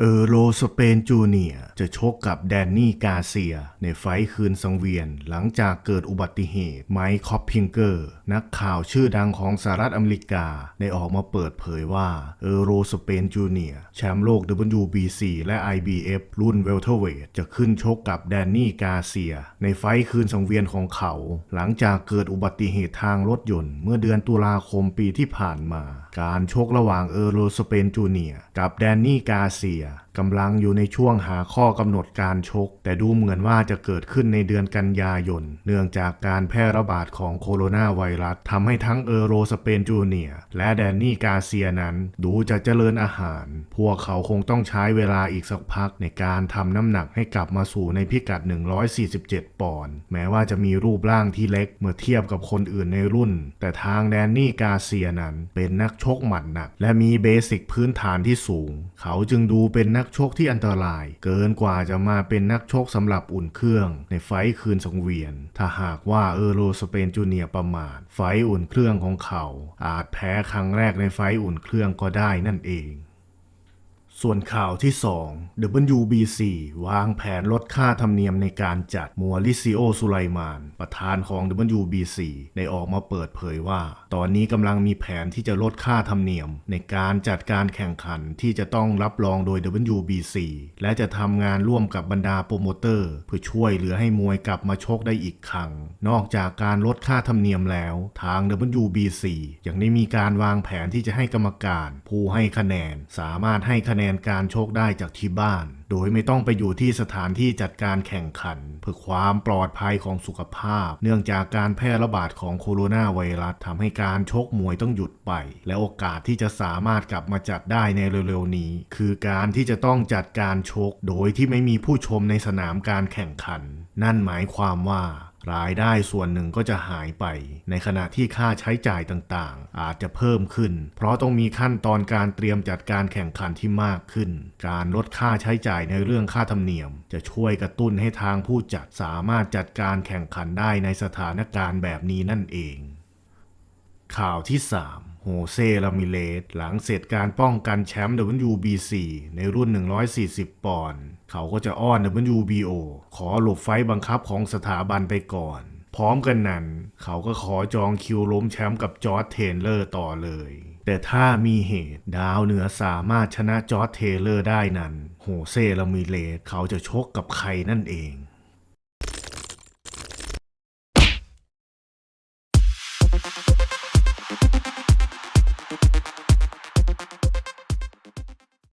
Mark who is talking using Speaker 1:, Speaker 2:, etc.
Speaker 1: เออโรสเปนจูเนียจะชกกับแดนนี่กาเซีย ในไฟคืนสังเวียน หลังจากเกิดอุบัติเหตุไมค์คอปพิงเกอร์ นักข่าวชื่อดังของสหรัฐอเมริกา ได้ออกมาเปิดเผยว่าเออโรสเปนจูเนียแชมป์โลก WBC และ IBF รุ่นเวลเทเวทจะขึ้นชกกับแดนนี่กาเซีย ในไฟคืนสังเวียนของเขา หลังจากเกิดอุบัติเหตุทางรถยนต์ เมื่อเดือนตุลาคมปีที่ผ่านมา การชกระหว่างเออโรสเปนจูเนียกับแดนนี่กาเซีย Yeah. กำลังอยู่ในช่วงหาข้อกำหนดการชก แต่ดูเหมือนว่าจะเกิดขึ้นในเดือนกันยายน เนื่องจากการแพร่ระบาดของโคโรนาไวรัสทำให้ทั้งเอโรสเปนจูเนียและแดนนี่กาเซียนั้นดูจะเจริญอาหาร พวกเขาคงต้องใช้เวลาอีกสักพักในการทำน้ำหนักให้กลับมาสู่ในพิกัด 147 ปอนด์แม้ว่าจะมีรูปร่างที่เล็กเมื่อเทียบกับคนอื่นในรุ่น แต่ทางแดนนี่กาเซียนั้นเป็นนักชกหมัดหนัก และมีเบสิกพื้นฐานที่สูง เขาจึงดูเป็นนักชกที่อันตราย เกินกว่าจะมาเป็นนักชกสำหรับอุ่นเครื่อง ในไฟคืนสังเวียน ถ้าหากว่าเออโรสเปนจูเนียประมาทไฟอุ่นเครื่องของเขา อาจแพ้ครั้งแรกในไฟอุ่นเครื่องก็ได้นั่นเอง ส่วนข่าวที่ 2 WBC วางแผนลดค่าธรรมเนียมในการจัดมัวลิซิโอสุไลมาน ประธานของ WBC ได้ออกมาเปิดเผยว่า ตอนนี้กำลังมีแผนที่จะลดค่าธรรมเนียม ในการจัดการแข่งขันที่จะต้องรับรองโดย WBC และจะทำงานร่วมกับบรรดาโปรโมเตอร์ เพื่อช่วยเหลือให้มวยกลับมาชกได้อีกครั้ง นอกจากการลดค่าธรรมเนียมแล้ว ทาง WBC ยังได้มีการวางแผนที่จะให้กรรมการ ผู้ให้คะแนน สามารถให้คะแนนการโชกได้จากที่บ้าน โดยไม่ต้องไปอยู่ที่สถานที่จัดการแข่งขัน เพื่อความปลอดภัยของสุขภาพ เนื่องจากการแพร่ระบาดของโคโรนาไวรัสทำให้การชกมวยต้องหยุดไป และโอกาสที่จะสามารถกลับมาจัดได้ในเร็วๆนี้ คือการที่จะต้องจัดการชก โดยที่ไม่มีผู้ชมในสนามการแข่งขัน นั่นหมายความว่า รายได้ส่วนหนึ่งก็จะหายไป ในขณะที่ค่าใช้จ่ายต่างๆ อาจจะเพิ่มขึ้น เพราะต้องมีขั้นตอนการเตรียมจัดการแข่งขันที่มากขึ้น การลดค่าใช้จ่ายในเรื่องค่าธรรมเนียม จะช่วยกระตุ้นให้ทางผู้จัดสามารถจัดการแข่งขันได้ในสถานการณ์แบบนี้นั่นเอง ข่าวที่ 3 โฮเซลามิเลสหลังเสร็จการป้องกันแชมป์ WBC ในรุ่น 140 ปอนด์เขาก็จะอ้อน WBO ขอหลบไฟบังคับของสถาบันไปก่อน พร้อมกันนั้น เขาก็ขอจองคิวล้มแชมป์กับจอร์ดเทนเลอร์ต่อเลย แต่ถ้ามีเหตุดาวเหนือสามารถชนะจอร์ดเทเลอร์ได้นั้น โฮเซลามิเลสเขาจะชกกับใครนั่นเอง